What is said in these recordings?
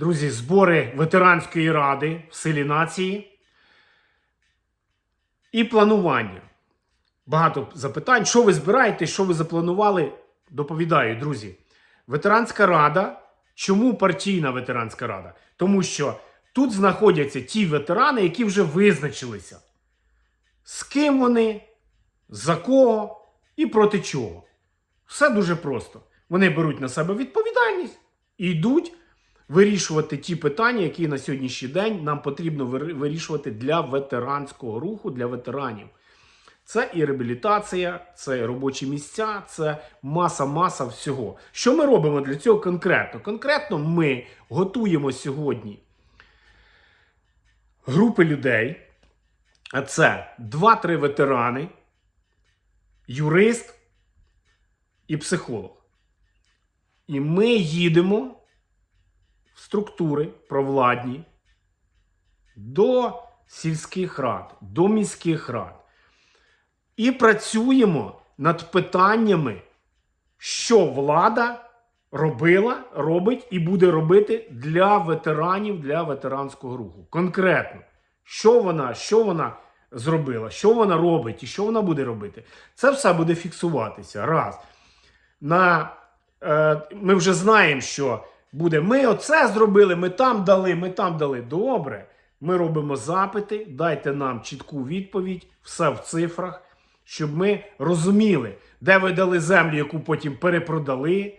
Друзі, збори ветеранської ради в селі нації і планування. Багато запитань. Що ви збираєте, що ви запланували? Доповідаю, друзі. Ветеранська рада. Чому партійна ветеранська рада? Тому що тут знаходяться ті ветерани, які вже визначилися, з ким вони, за кого і проти чого. Все дуже просто. Вони беруть на себе відповідальність і йдуть вирішувати ті питання, які на сьогоднішній день нам потрібно вирішувати для ветеранського руху, для ветеранів. Це і реабілітація, це і робочі місця, це маса-маса всього. Що ми робимо для цього конкретно? Конкретно ми готуємо сьогодні групи людей. А це 2-3 ветерани, юрист і психолог. І ми їдемо структури провладні до сільських рад, до міських рад. І працюємо над питаннями, що влада робила, робить і буде робити для ветеранів, для ветеранського руху. Конкретно, що вона, що вона зробила, що вона робить і що вона буде робити. Це все буде фіксуватися. Раз. На, е, ми вже знаємо, що буде. Ми оце зробили, ми там дали, ми там дали. Добре. Ми робимо запити, дайте нам чітку відповідь, все в цифрах, щоб ми розуміли, де ви дали землю, яку потім перепродали,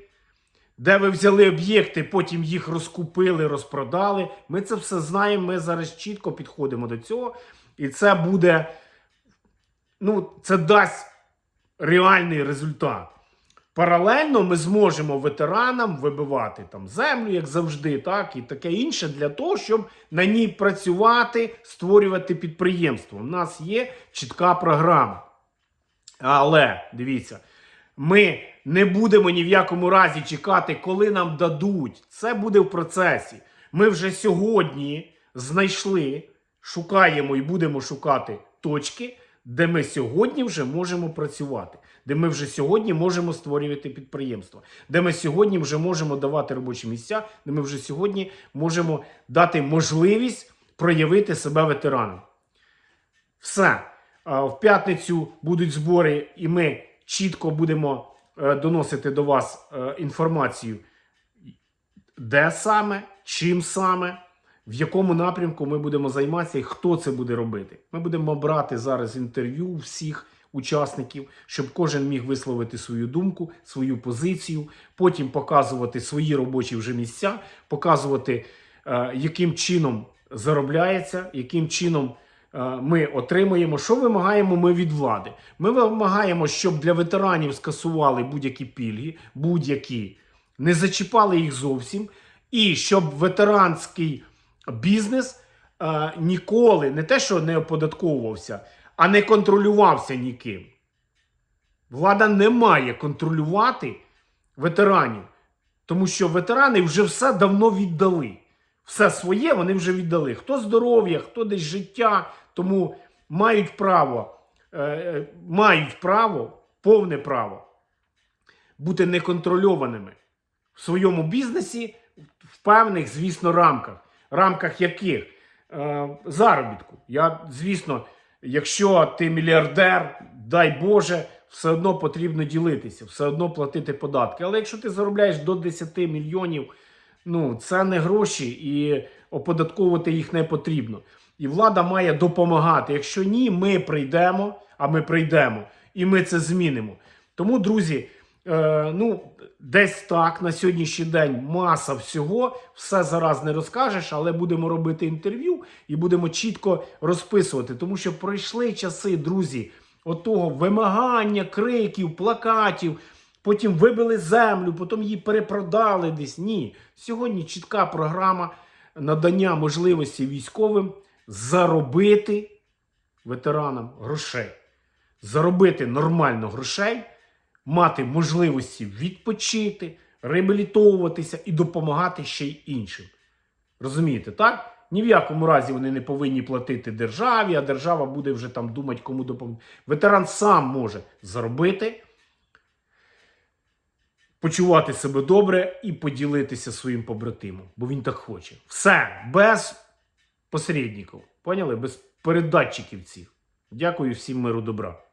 де ви взяли об'єкти, потім їх розкупили, розпродали. Ми це все знаємо. Ми зараз чітко підходимо до цього. І це буде, ну, це дасть реальний результат. Паралельно ми зможемо ветеранам вибивати там землю, як завжди, так і таке інше для того, щоб на ній працювати, створювати підприємство. У нас є чітка програма. Але дивіться, ми не будемо ні в якому разі чекати, коли нам дадуть. Це буде в процесі. Ми вже сьогодні знайшли, шукаємо і будемо шукати точки, де ми сьогодні вже можемо працювати, де ми вже сьогодні можемо створювати підприємства, де ми сьогодні вже можемо давати робочі місця, де ми вже сьогодні можемо дати можливість проявити себе ветеранам. Все. В п'ятницю будуть збори, і ми чітко будемо е, доносити до вас е, інформацію, де саме, чим саме, в якому напрямку ми будемо займатися і хто це буде робити. Ми будемо брати зараз інтерв'ю всіх учасників, щоб кожен міг висловити свою думку, свою позицію, потім показувати свої робочі вже місця, показувати, е, яким чином заробляється, яким чином е, ми отримуємо, що вимагаємо ми від влади. Ми вимагаємо, щоб для ветеранів скасували будь-які пільги, будь-які, не зачіпали їх зовсім, і щоб ветеранський бізнес е, ніколи не те, що не оподатковувався, а не контролювався ніким. Влада не має контролювати ветеранів, тому що ветерани вже все давно віддали. Все своє вони вже віддали. Хто здоров'я, хто десь життя, тому мають право, е, е, мають право, повне право бути неконтрольованими в своєму бізнесі в певних, звісно, рамках. Рамках яких? Е, заробітку. Я, звісно, якщо ти мільярдер, дай Боже, все одно потрібно ділитися, все одно платити податки. Але якщо ти заробляєш до 10 мільйонів, ну це не гроші і оподатковувати їх не потрібно. І влада має допомагати. Якщо ні, ми прийдемо, а ми прийдемо, і ми це змінимо. Тому, друзі, е, ну десь так на сьогоднішній день маса всього, все зараз не розкажеш, але будемо робити інтерв'ю і будемо чітко розписувати. Тому що пройшли часи, друзі, отого вимагання, криків, плакатів. Потім вибили землю, потім її перепродали десь. Ні. Сьогодні чітка програма надання можливості військовим заробити ветеранам грошей. Заробити нормально грошей, мати можливості відпочити, реабілітовуватися і допомагати ще й іншим. Розумієте, так? Ні в якому разі вони не повинні платити державі, а держава буде вже там думати, кому допомогти. Ветеран сам може заробити почувати себе добре і поділитися своїм побратимом, бо він так хоче. Все, без посередників. Поняли? Без передатчиків цих. Дякую всім миру добра.